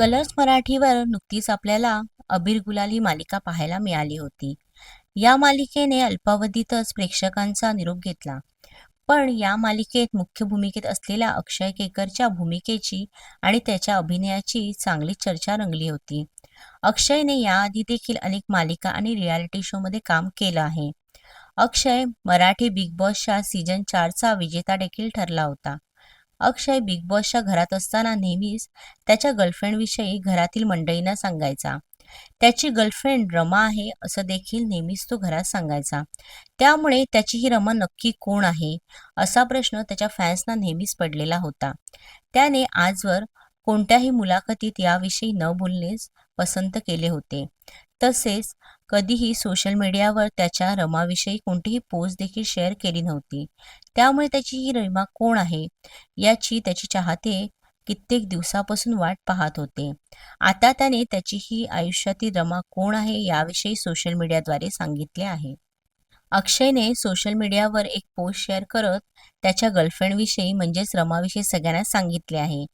Colours मराठीवर नुकतीच आपल्याला अबीर गुलाल ही मालिका पाहायला मिळाली होती. या मालिकेने अल्पावधीतच प्रेक्षकांचा निरोप घेतला. पण या मालिकेत मुख्य भूमिकेत असलेल्या अक्षय केकरच्या भूमिकेची आणि त्याच्या अभिनयाची चांगली चर्चा रंगली होती. अक्षयने याआधी देखील अनेक मालिका आणि रियालिटी शोमध्ये काम केलं आहे. अक्षय मराठी बिग बॉसच्या सीझन चारचा विजेता देखील ठरला होता. अक्षय बिग बॉसच्या घरात असताना नेहमीच त्याच्या गर्लफ्रेंडविषयी घरातील मंडळींना सांगायचा. त्याची गर्लफ्रेंड रमा आहे असं देखील नेहमीच तो घरात सांगायचा. त्यामुळे त्याची ही रमा नक्की कोण आहे? असा प्रश्न त्याच्या फॅन्सना नेहमीच पडलेला होता. त्याने आजवर कोणत्याही मुलाखतीत याविषयी न बोलणेच पसंत केले होते. तसेच कधीही सोशल मीडियावर त्याच्या रमाविषयी कोणतीही पोस्ट देखील शेअर केली नव्हती. त्यामुळे त्याची ही रमा कोण आहे? याची त्याची चाहते कित्येक दिवसापासून वाट पाहत होते. आता त्याने त्याची ही आयुष्यातील रमा कोण आहे याविषयी सोशल मीडियाद्वारे सांगितले आहे. अक्षयने सोशल मीडियावर एक पोस्ट शेअर करत त्याच्या गर्लफ्रेंडविषयी म्हणजेच रमाविषयी सगळ्यांना सांगितले आहे.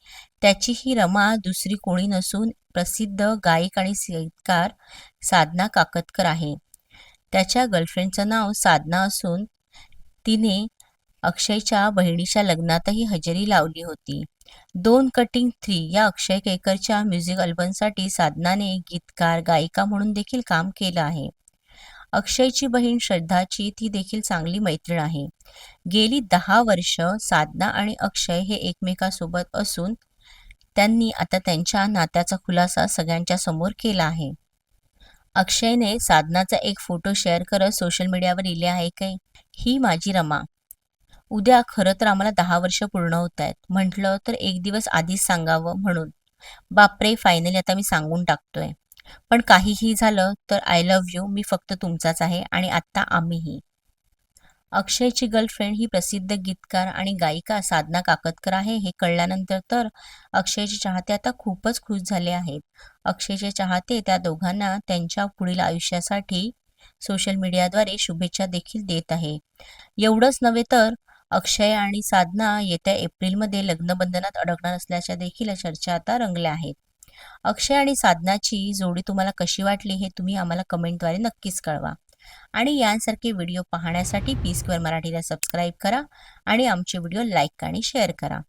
त्याची ही रमा दुसरी कोणी नसून प्रसिद्ध गायक आणि संगीतकार साधना काकतकर आहे. त्याच्या गर्लफ्रेंडचं नाव साधना असून तिने अक्षयच्या बहिणीच्या लग्नातही हजेरी लावली होती. दोन कटिंग थ्री या अक्षय केकरच्या म्युझिक अल्बमसाठी साधनाने गीतकार गायिका म्हणून देखील काम केलं आहे. अक्षयची बहीण श्रद्धाची ती देखील चांगली मैत्रीण आहे. गेली दहा वर्ष साधना आणि अक्षय हे एकमेकासोबत असून त्यांनी आता त्यांच्या नात्याचा खुलासा सगळ्यांच्या समोर केला आहे. अक्षयने साधनाचा एक फोटो शेअर करत सोशल मीडियावर लिहिले आहे काय ही माझी रमा. उद्या खरं तर आम्हाला दहा वर्ष पूर्ण होत आहेत. म्हटलं तर एक दिवस आधीच सांगावं म्हणून. बापरे फायनली आता मी सांगून टाकतोय. पण काहीही झालं तर आय लव्ह यू मी फक्त तुमचाच आहे आणि आत्ता आम्हीही. अक्षयची गर्लफ्रेंड ही प्रसिद्ध गीतकार आणि गायिका साधना काकतकर आहे हे कळल्यानंतर तर अक्षयचे चाहते आता खूपच खुश झाले आहेत. अक्षयचे चाहते त्या दोघांना त्यांच्या पुढील आयुष्यासाठी सोशल मीडियाद्वारे शुभेच्छा देखील देत आहे. एवढंच नव्हे तर अक्षय आणि साधना येत्या एप्रिलमध्ये लग्नबंधनात अडकणार असल्याच्या देखील चर्चा आता रंगल्या आहेत. अक्षय आणि साधनाची जोडी तुम्हाला कशी वाटली हे तुम्ही आम्हाला कमेंटद्वारे नक्कीच कळवा. आणि यांसारखे व्हिडिओ पाहण्यासाठी पी स्क्वेअर मराठीला सबस्क्राईब करा आणि आमचे व्हिडिओ लाईक आणि शेअर करा.